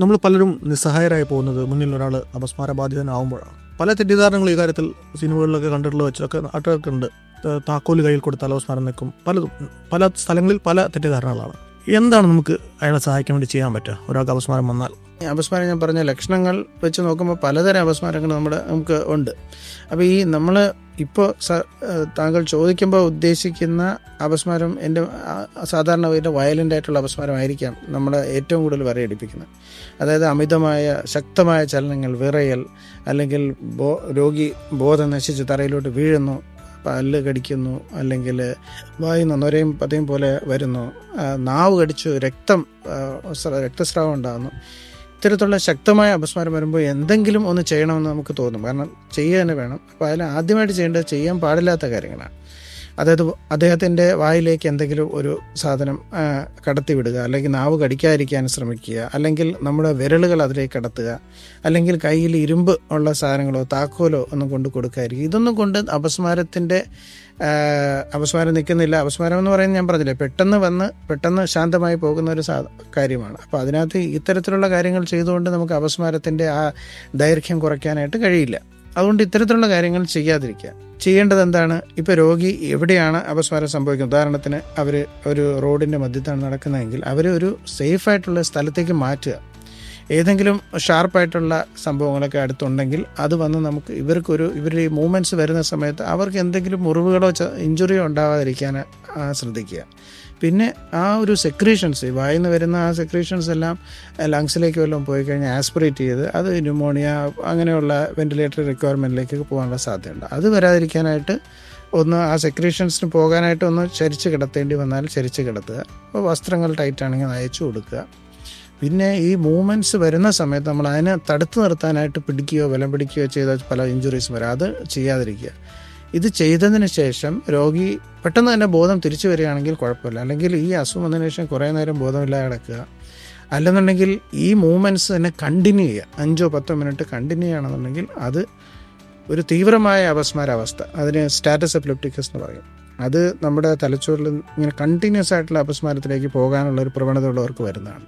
നമ്മൾ പലരും നിസ്സഹായരായി പോകുന്നത് മുന്നിൽ ഒരാൾ അപസ്മാര ബാധിതനാവുമ്പോഴാണ് പല തെറ്റിദ്ധാരണകൾ ഈ കാര്യത്തിൽ സിനിമകളിലൊക്കെ കണ്ടിട്ടുള്ള വെച്ചൊക്കെ നാട്ടുകാർക്കുണ്ട്. താക്കോൽ കയ്യിൽ കൊടുത്താൽ അപസ്മാരം നിൽക്കും. പലതും പല സ്ഥലങ്ങളിൽ പല തെറ്റിദ്ധാരണകളാണ്. എന്താണ് നമുക്ക് അയാളെ സഹായിക്കാൻ വേണ്ടി ചെയ്യാൻ പറ്റുക? ഒരാൾക്ക് അപസ്മാരം വന്നാൽ. അപസ്മാരം ഞാൻ പറഞ്ഞ ലക്ഷണങ്ങൾ വെച്ച് നോക്കുമ്പോൾ പലതരം അപസ്മാരങ്ങൾ നമ്മുടെ നമുക്ക് ഉണ്ട്. അപ്പോൾ ഈ നമ്മൾ ഇപ്പോൾ താങ്കൾ ചോദിക്കുമ്പോൾ ഉദ്ദേശിക്കുന്ന അപസ്മാരം എന്റെ സാധാരണ ഇതിന്റെ വയലന്റ് ആയിട്ടുള്ള അപസ്മാരമായിരിക്കാം നമ്മളെ ഏറ്റവും കൂടുതൽ വരയടിപ്പിക്കുന്നത്. അതായത് അമിതമായ ശക്തമായ ചലനങ്ങൾ വിറയൽ അല്ലെങ്കിൽ ബോ രോഗി ബോധം നശിച്ച് തറയിലോട്ട് വീഴുന്നു പല്ല് കടിക്കുന്നു അല്ലെങ്കിൽ വായു നൊരയും പതയും പോലെ വരുന്നു നാവ് കടിച്ചു രക്തം രക്തസ്രാവം ഉണ്ടാകുന്നു. ഇത്തരത്തിലുള്ള ശക്തമായ അപസ്മാരം വരുമ്പോൾ എന്തെങ്കിലും ഒന്ന് ചെയ്യണമെന്ന് നമുക്ക് തോന്നും. കാരണം ചെയ്യുക തന്നെ വേണം. അപ്പോൾ അതിൽ ആദ്യമായിട്ട് ചെയ്യേണ്ടത് ചെയ്യാൻ പാടില്ലാത്ത കാര്യങ്ങളാണ്. അതായത് അദ്ദേഹത്തിന്റെ വായിലേക്ക് എന്തെങ്കിലും ഒരു സാധനം കടത്തിവിടുക കടത്തി വിടുക അല്ലെങ്കിൽ നാവ് കടിക്കാതിരിക്കാൻ ശ്രമിക്കുക അല്ലെങ്കിൽ നമ്മുടെ വിരലുകൾ അതിലേക്ക് കടത്തുക അല്ലെങ്കിൽ കയ്യിൽ ഇരുമ്പ് ഉള്ള സാധനങ്ങളോ താക്കോലോ ഒന്നും കൊണ്ട് കൊടുക്കാതിരിക്കുക. ഇതൊന്നും കൊണ്ട് അപസ്മാരത്തിന്റെ അപസ്മാരം നിൽക്കുന്നില്ല. അപസ്മാരം എന്ന് പറയുന്നത് ഞാൻ പറഞ്ഞില്ലേ പെട്ടെന്ന് വന്ന് പെട്ടെന്ന് ശാന്തമായി പോകുന്ന ഒരു സാ കാര്യമാണ്. അപ്പോൾ അതിനകത്ത് ഇത്തരത്തിലുള്ള കാര്യങ്ങൾ ചെയ്തുകൊണ്ട് നമുക്ക് അപസ്മാരത്തിന്റെ ആ ദൈർഘ്യം കുറയ്ക്കാനായിട്ട് കഴിയില്ല. അതുകൊണ്ട് ഇത്തരത്തിലുള്ള കാര്യങ്ങൾ ചെയ്യാതിരിക്കുക. ചെയ്യേണ്ടത് എന്താണ്? ഇപ്പോൾ രോഗി എവിടെയാണ് അപസ്മാരം സംഭവിക്കുന്നത്? ഉദാഹരണത്തിന് അവർ ഒരു റോഡിന്റെ മധ്യത്താണ് നടക്കുന്നതെങ്കിൽ അവർ ഒരു സേഫ് ആയിട്ടുള്ള സ്ഥലത്തേക്ക് മാറ്റുക. ഏതെങ്കിലും ഷാർപ്പായിട്ടുള്ള സംഭവങ്ങളൊക്കെ അടുത്തുണ്ടെങ്കിൽ അത് വന്ന് നമുക്ക് ഇവർക്കൊരു ഇവരുടെ ഈ മൂവ്മെന്റ്സ് വരുന്ന സമയത്ത് അവർക്ക് എന്തെങ്കിലും മുറിവുകളോ ഇഞ്ചുറിയോ ഉണ്ടാവാതിരിക്കാൻ ആ, ശ്രദ്ധിക്കുക. പിന്നെ ആ ഒരു സെക്രീഷൻസ് വായിൽ നിന്ന് വരുന്ന ആ സെക്രീഷൻസ് എല്ലാം ലങ്സിലേക്ക് വല്ലതും പോയി കഴിഞ്ഞാൽ ആസ്പിറേറ്റ് ചെയ്ത് അത് ന്യൂമോണിയ അങ്ങനെയുള്ള വെന്റിലേറ്റർ റിക്വയർമെന്റിലേക്ക് പോകാനുള്ള സാധ്യതയുണ്ട്. അത് വരാതിരിക്കാനായിട്ട് ഒന്ന് ആ സെക്രീഷൻസിന് പോകാനായിട്ട് ഒന്ന് ചരിച്ച് കിടത്തേണ്ടി വന്നാൽ ചരിച്ച് കിടത്തുക. അപ്പോൾ വസ്ത്രങ്ങൾ ടൈറ്റ് ആണെങ്കിൽ അയച്ചു കൊടുക്കുക. പിന്നെ ഈ മൂവ്മെന്റ്സ് വരുന്ന സമയത്ത് നമ്മൾ അതിനെ തടുത്തു നിർത്താനായിട്ട് പിടിക്കുകയോ ബലം പിടിക്കുകയോ ചെയ്ത പല ഇഞ്ചുറീസ് വരാം. അത് ചെയ്യാതിരിക്കുക. ഇത് ചെയ്തതിന് ശേഷം രോഗി പെട്ടെന്ന് തന്നെ ബോധം തിരിച്ചു വരികയാണെങ്കിൽ കുഴപ്പമില്ല. അല്ലെങ്കിൽ ഈ അസുഖം വന്നതിന് ശേഷം കുറേ നേരം ബോധമില്ലാതെ കിടക്കുക. അല്ലെന്നുണ്ടെങ്കിൽ ഈ മൂവ്മെന്റ്സ് തന്നെ കണ്ടിന്യൂ ചെയ്യുക. അഞ്ചോ പത്തോ മിനിറ്റ് കണ്ടിന്യൂ ചെയ്യണമെന്നുണ്ടെങ്കിൽ അത് ഒരു തീവ്രമായ അപസ്മാരാവസ്ഥ. അതിന് സ്റ്റാറ്റസ് എപ്ലിപ്റ്റിക്കസ് എന്ന് പറയും. അത് നമ്മുടെ തലച്ചോറിൽ ഇങ്ങനെ കണ്ടിന്യൂസ് ആയിട്ടുള്ള അപസ്മാരത്തിലേക്ക് പോകാനുള്ള ഒരു പ്രവണത ഉള്ളവർക്ക് വരുന്നതാണ്.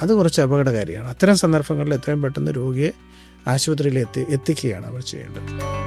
അത് കുറച്ച് അപകടകാരിയാണ്. അത്തരം സന്ദർഭങ്ങളിൽ എത്രയും പെട്ടെന്ന് രോഗിയെ ആശുപത്രിയിൽ എത്തി എത്തിക്കുകയാണ് അവർ ചെയ്യേണ്ടത്.